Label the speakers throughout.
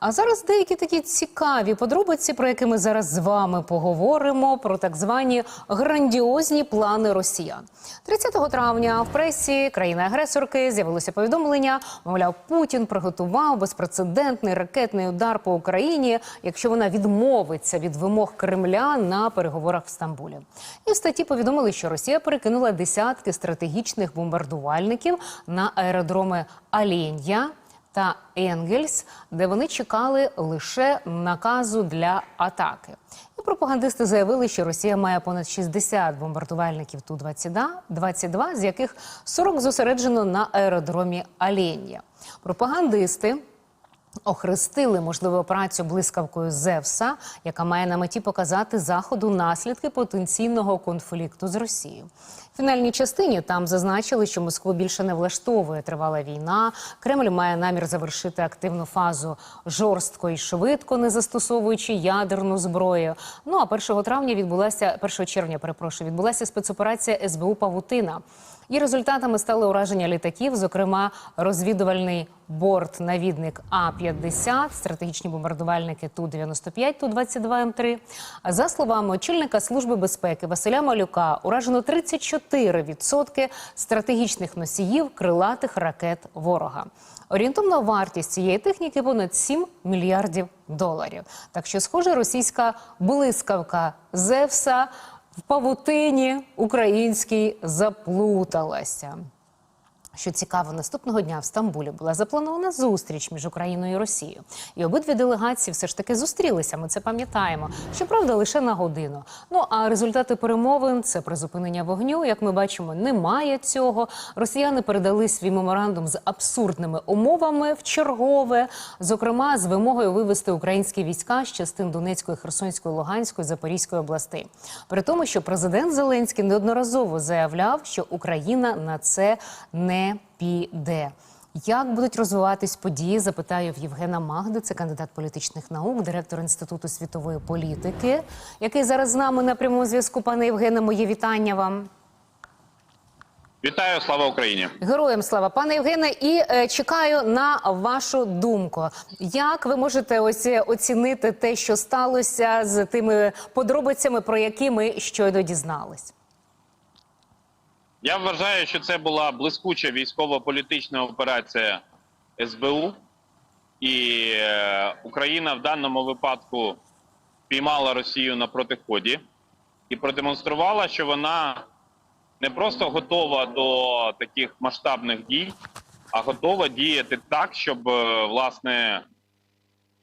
Speaker 1: А зараз деякі такі цікаві подробиці, про які ми зараз з вами поговоримо, про так звані грандіозні плани росіян. 30 травня в пресі країни-агресорки з'явилося повідомлення. Мовляв, Путін приготував безпрецедентний ракетний удар по Україні, якщо вона відмовиться від вимог Кремля на переговорах в Стамбулі. І в статті повідомили, що Росія перекинула десятки стратегічних бомбардувальників на аеродроми Алєн'я та Енгельс, де вони чекали лише наказу для атаки. І пропагандисти заявили, що Росія має понад 60 бомбардувальників Ту-22, з яких 40 зосереджено на аеродромі Алєнія. Пропагандисти охрестили можливу операцію блискавкою Зевса, яка має на меті показати заходу наслідки потенційного конфлікту з Росією. В фінальній частині там зазначили, що Москву більше не влаштовує тривала війна. Кремль має намір завершити активну фазу жорстко і швидко, не застосовуючи ядерну зброю. Ну а 1 травня відбулася 1 червня, перепрошую, відбулася спецоперація СБУ Павутина. І результатами стали ураження літаків, зокрема розвідувальний борт-навідник А-50, стратегічні бомбардувальники Ту-95, Ту-22М3. А За словами очільника Служби безпеки Василя Малюка, уражено 34% стратегічних носіїв крилатих ракет ворога. Орієнтовна вартість цієї техніки понад 7 мільярдів доларів. Так що, схоже, російська блискавка Зевса в павутині українській заплуталася. Що цікаво, наступного дня в Стамбулі була запланована зустріч між Україною і Росією. І обидві делегації все ж таки зустрілися. Ми це пам'ятаємо. Щоправда, лише на годину. Ну а результати перемовин це призупинення вогню. Як ми бачимо, немає цього. Росіяни передали свій меморандум з абсурдними умовами в чергове, зокрема з вимогою вивести українські війська з частин Донецької, Херсонської, Луганської, Запорізької областей. При тому, що президент Зеленський неодноразово заявляв, що Україна на це не піде. Як будуть розвиватись події? Запитаю в Євгена Магди, це кандидат політичних наук, директор інституту світової політики, який зараз з нами на прямому зв'язку. Пане Євгене, моє вітання вам.
Speaker 2: Вітаю, слава Україні!
Speaker 1: Героям слава, пане Євгене, і е, чекаю на вашу думку. Як ви можете ось е, оцінити те, що сталося з тими подробицями, про які ми щойно дізнались?
Speaker 2: Я вважаю, що це була блискуча військово-політична операція СБУ, і е, Україна в даному випадку піймала Росію на протиході і продемонструвала, що вона не просто готова до таких масштабних дій, а готова діяти так, щоб е, власне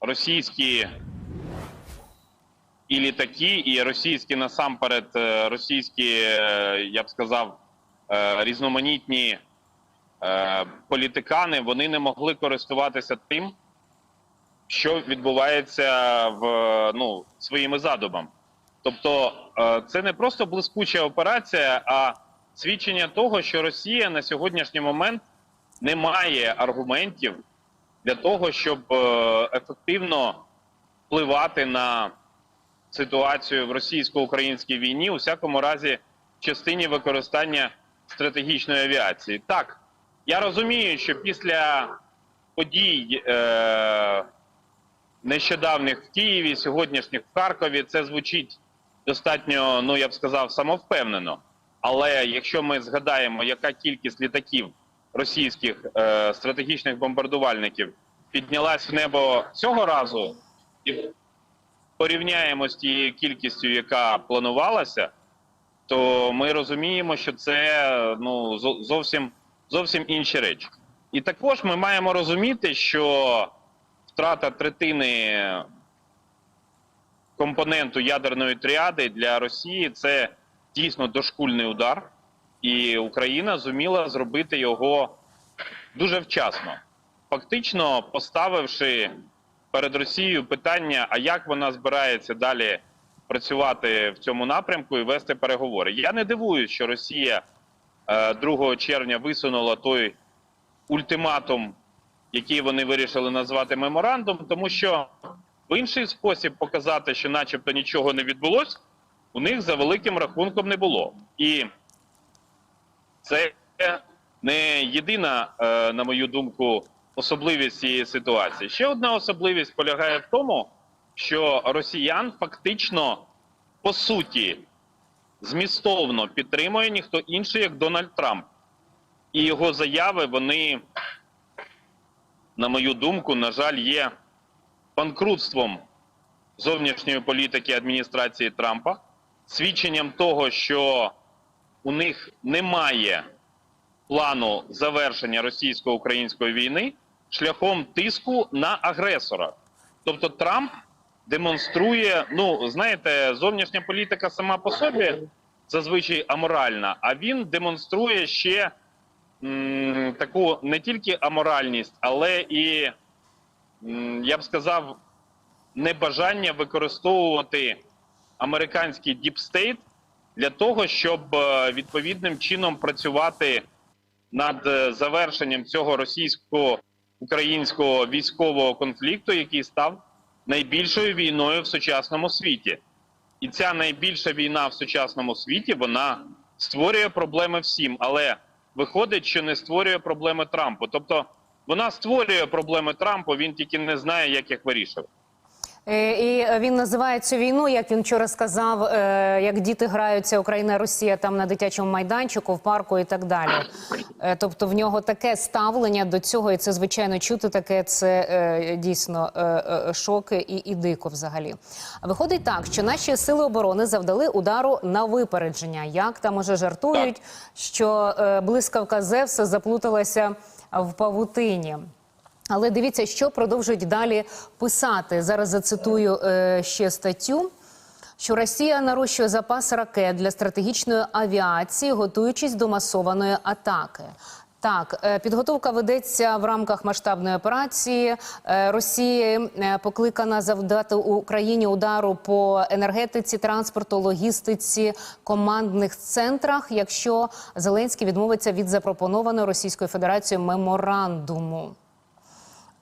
Speaker 2: російські і літаки, і російські насамперед е, російські, я б сказав, різноманітні е, політикани вони не могли користуватися тим, що відбувається в ну своїми задумами. Тобто, е, це не просто блискуча операція, а свідчення того, що Росія на сьогоднішній момент не має аргументів для того, щоб е, ефективно впливати на ситуацію в російсько-українській війні, у всякому разі, в частині використання стратегічної авіації. Так, я розумію, що після подій е, нещодавних в Києві, сьогоднішніх в Харкові, це звучить достатньо, ну я б сказав, самовпевнено. Але якщо ми згадаємо, яка кількість літаків російських е, стратегічних бомбардувальників піднялась в небо цього разу, і порівняємо з тією кількістю, яка планувалася, то ми розуміємо, що це ну зо- зовсім зовсім інші речі. І також ми маємо розуміти, що втрата третини компоненту ядерної тріади для Росії це дійсно дошкульний удар, і Україна зуміла зробити його дуже вчасно, фактично поставивши перед Росією питання, а як вона збирається далі працювати в цьому напрямку і вести переговори. Я не дивуюсь, що Росія е, 2 червня висунула той ультиматум, який вони вирішили назвати меморандум, тому що в інший спосіб показати, що, начебто, нічого не відбулось, у них за великим рахунком не було. І це не єдина, е, на мою думку, особливість цієї ситуації. Ще одна особливість полягає в тому, що росіян фактично по суті змістовно підтримує ніхто інший, як Дональд Трамп. І його заяви, вони, на мою думку, на жаль, є банкрутством зовнішньої політики адміністрації Трампа, свідченням того, що у них немає плану завершення російсько-української війни шляхом тиску на агресора. Тобто Трамп демонструє, ну знаєте, зовнішня політика сама по собі зазвичай аморальна, а він демонструє ще м, таку не тільки аморальність, але і м, я б сказав, небажання використовувати американський діпстейт для того, щоб е, відповідним чином працювати над е, завершенням цього російсько-українського військового конфлікту, який став найбільшою війною в сучасному світі. І ця найбільша війна в сучасному світі вона створює проблеми всім, але виходить, що не створює проблеми Трампу. Тобто вона створює проблеми Трампу, він тільки не знає, як їх вирішувати.
Speaker 1: Е, І він називає цю війну, як він вчора сказав, е, як діти граються Україна, Росія там на дитячому майданчику, в парку і так далі. Е, Тобто в нього таке ставлення до цього, і це звичайно чути таке. Це е, дійсно е, е, шоки і, і дико взагалі. Виходить так, що наші сили оборони завдали удару на випередження. Як там уже жартують, що е, блискавка Зевса заплуталася в павутині. Але дивіться, що продовжують далі писати. Зараз зацитую е, ще статтю. Що Росія нарощує запас ракет для стратегічної авіації, готуючись до масованої атаки. Так, е, підготовка ведеться в рамках масштабної операції. Е, Росія е, покликана завдати Україні удару по енергетиці, транспорту, логістиці, командних центрах, якщо Зеленський відмовиться від запропонованого Російською Федерацією меморандуму.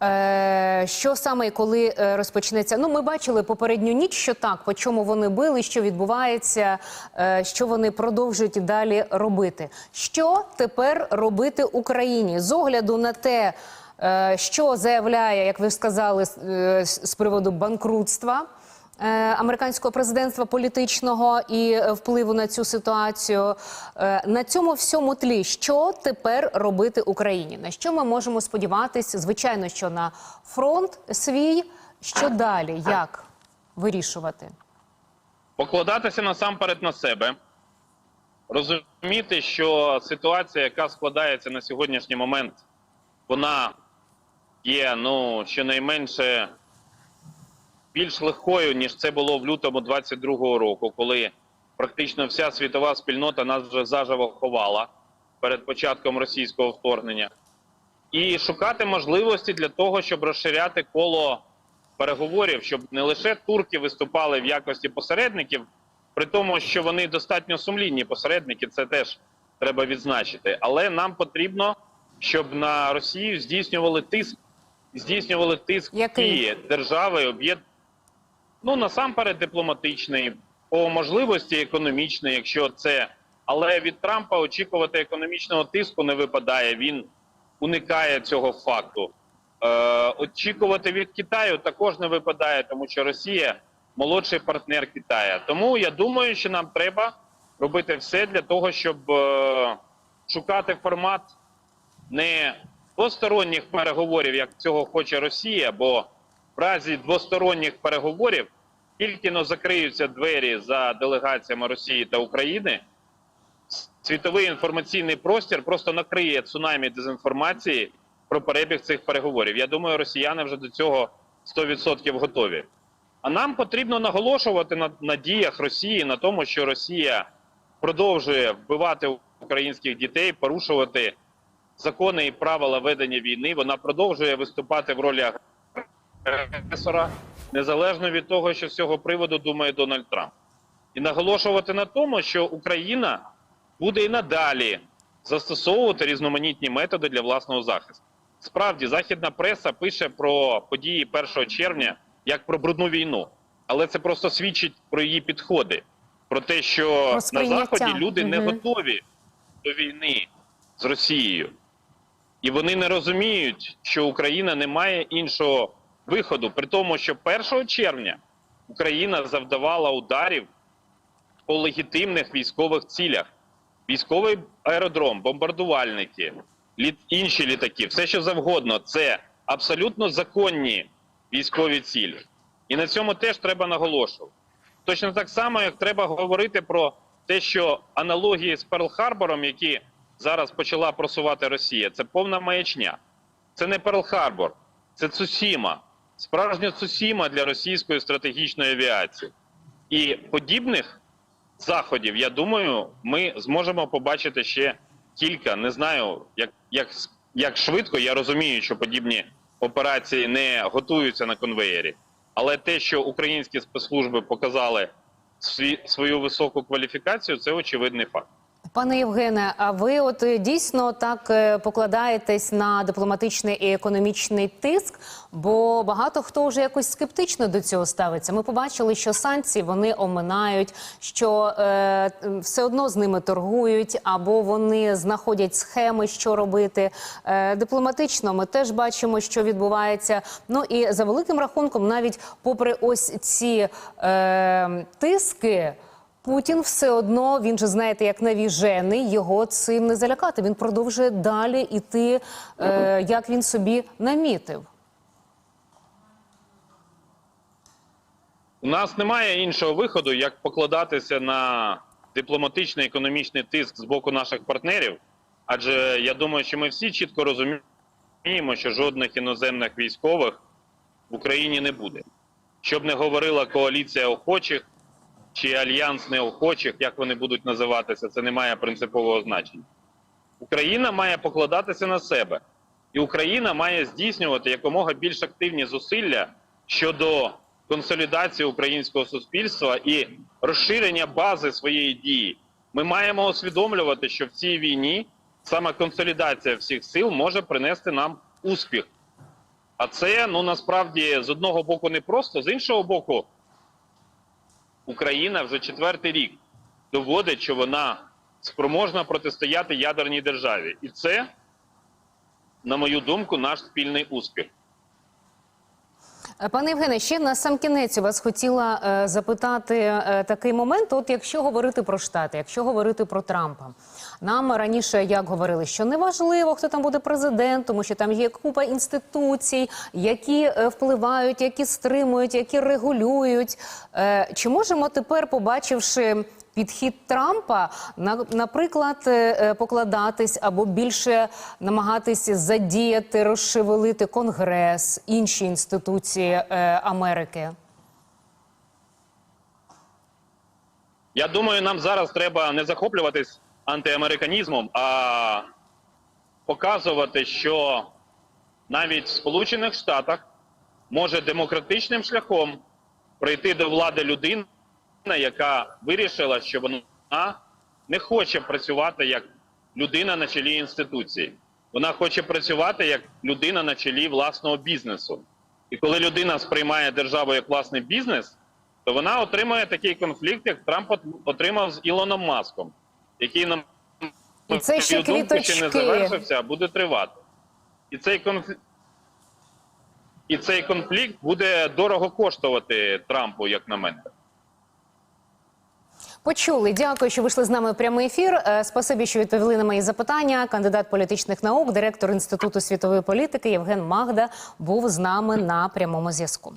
Speaker 1: Е, що саме і коли е, розпочнеться? Ну, ми бачили попередню ніч, що так, по чому вони били, що відбувається, е, що вони продовжують далі робити. Що тепер робити Україні з огляду на те, що заявляє, як ви сказали, з приводу банкрутства? Е, Американського президентства політичного і е, впливу на цю ситуацію Е, на цьому всьому тлі, що тепер робити Україні? На що ми можемо сподіватися? Звичайно, що на фронт свій, що далі, як вирішувати?
Speaker 2: покладатися насамперед на себе, розуміти, що ситуація, яка складається на сьогоднішній момент, вона є ну щонайменше більш легкою, ніж це було в лютому 22-го року, коли практично вся світова спільнота нас вже заживо ховала перед початком російського вторгнення, і шукати можливості для того, щоб розширяти коло переговорів, щоб не лише турки виступали в якості посередників, при тому, що вони достатньо сумлінні посередники, це теж треба відзначити. Але нам потрібно, щоб на Росію здійснювали тиск, здійснювали тиск
Speaker 1: Який?
Speaker 2: держави, об'єд... ну насамперед дипломатичний, по можливості економічний, якщо це. Але від Трампа очікувати економічного тиску не випадає. Він уникає цього факту. Е, очікувати від Китаю також не випадає, тому що Росія молодший партнер Китаю. Тому я думаю, що нам треба робити все для того, щоб е, шукати формат не двосторонніх переговорів, як цього хоче Росія, бо в разі двосторонніх переговорів тільки но закриються двері за делегаціями Росії та України. Світовий інформаційний простір просто накриє цунамі дезінформації про перебіг цих переговорів. Я думаю, росіяни вже до цього 100% готові. А нам потрібно наголошувати на, на діях Росії, на тому, що Росія продовжує вбивати українських дітей, порушувати закони і правила ведення війни. Вона продовжує виступати в ролі агресора, незалежно від того, що з цього приводу думає Дональд Трамп. І наголошувати на тому, що Україна буде і надалі застосовувати різноманітні методи для власного захисту. Справді, західна преса пише про події 1 червня як про брудну війну, але це просто свідчить про її підходи, про те, що
Speaker 1: Про
Speaker 2: на заході люди не готові до війни з Росією. І вони не розуміють, що Україна не має іншого виходу, при тому, що 1 червня Україна завдавала ударів по легітимних військових цілях. Військовий аеродром, бомбардувальники, літ, інші літаки, все що завгодно, це абсолютно законні військові цілі. І на цьому теж треба наголошувати. Точно так само, як треба говорити про те, що аналогії з Перл-Харбором, які зараз почала просувати Росія, це повна маячня. Це не Перл-Харбор, це Цусіма, справжня Цусіма для російської стратегічної авіації. І подібних заходів, я думаю, ми зможемо побачити ще кілька. Не знаю, як, як, як швидко. Я розумію, що подібні операції не готуються на конвеєрі. Але те, що українські спецслужби показали свою високу кваліфікацію, це очевидний факт.
Speaker 1: Пане Євгене, а ви от е, дійсно так е, покладаєтесь на дипломатичний і економічний тиск? Бо багато хто вже якось скептично до цього ставиться. Ми побачили, що санкції вони оминають, що е, все одно з ними торгують, або вони знаходять схеми, що робити. Е, дипломатично ми теж бачимо, що відбувається. Ну і за великим рахунком, навіть попри ось ці е, тиски. Путін все одно він же знаєте, як навіжений, його цим не залякати. Він продовжує далі іти, е, як він собі намітив.
Speaker 2: У нас немає іншого виходу, як покладатися на дипломатичний економічний тиск з боку наших партнерів. Адже я думаю, що ми всі чітко розуміємо, що жодних іноземних військових в Україні не буде. Щоб не говорила коаліція охочих чи альянс неохочих, як вони будуть називатися, це не має принципового значення. Україна має покладатися на себе, і Україна має здійснювати якомога більш активні зусилля щодо консолідації українського суспільства і розширення бази своєї дії. Ми маємо усвідомлювати, що в цій війні саме консолідація всіх сил може принести нам успіх. А це ну насправді з одного боку не просто, з іншого боку, Україна вже четвертий рік доводить, що вона спроможна протистояти ядерній державі, і це, на мою думку, наш спільний успіх.
Speaker 1: Е, Пане Євгене, ще на сам кінець вас хотіла е, запитати е, такий момент. От якщо говорити про штати, якщо говорити про Трампа, нам раніше як говорили, що неважливо, хто там буде президент, тому що там є купа інституцій, які е, впливають, які стримують, які регулюють. Е, чи можемо тепер, побачивши підхід Трампа, наприклад, е, е, покладатись або більше намагатись задіяти, розшевелити Конгрес, інші інституції е, Америки?
Speaker 2: Я думаю, нам зараз треба не захоплюватись антиамериканізмом, а показувати, що навіть в Сполучених Штатах може демократичним шляхом прийти до влади людина, яка вирішила, що вона не хоче працювати як людина на чолі інституції. Вона хоче працювати як людина на чолі власного бізнесу. І коли людина сприймає державу як власний бізнес, то вона отримує такий конфлікт, як Трамп отримав з Ілоном Маском, який на
Speaker 1: І це ще
Speaker 2: думку, ще не завершився, а буде тривати. І цей конфлікт. І цей конфлікт буде дорого коштувати Трампу, як на мене.
Speaker 1: Почули. Дякую, що вийшли з нами в прямий ефір. Е, Спасибі, що відповіли на мої запитання. Кандидат політичних наук, директор інституту світової політики Євген Магда був з нами на прямому зв'язку.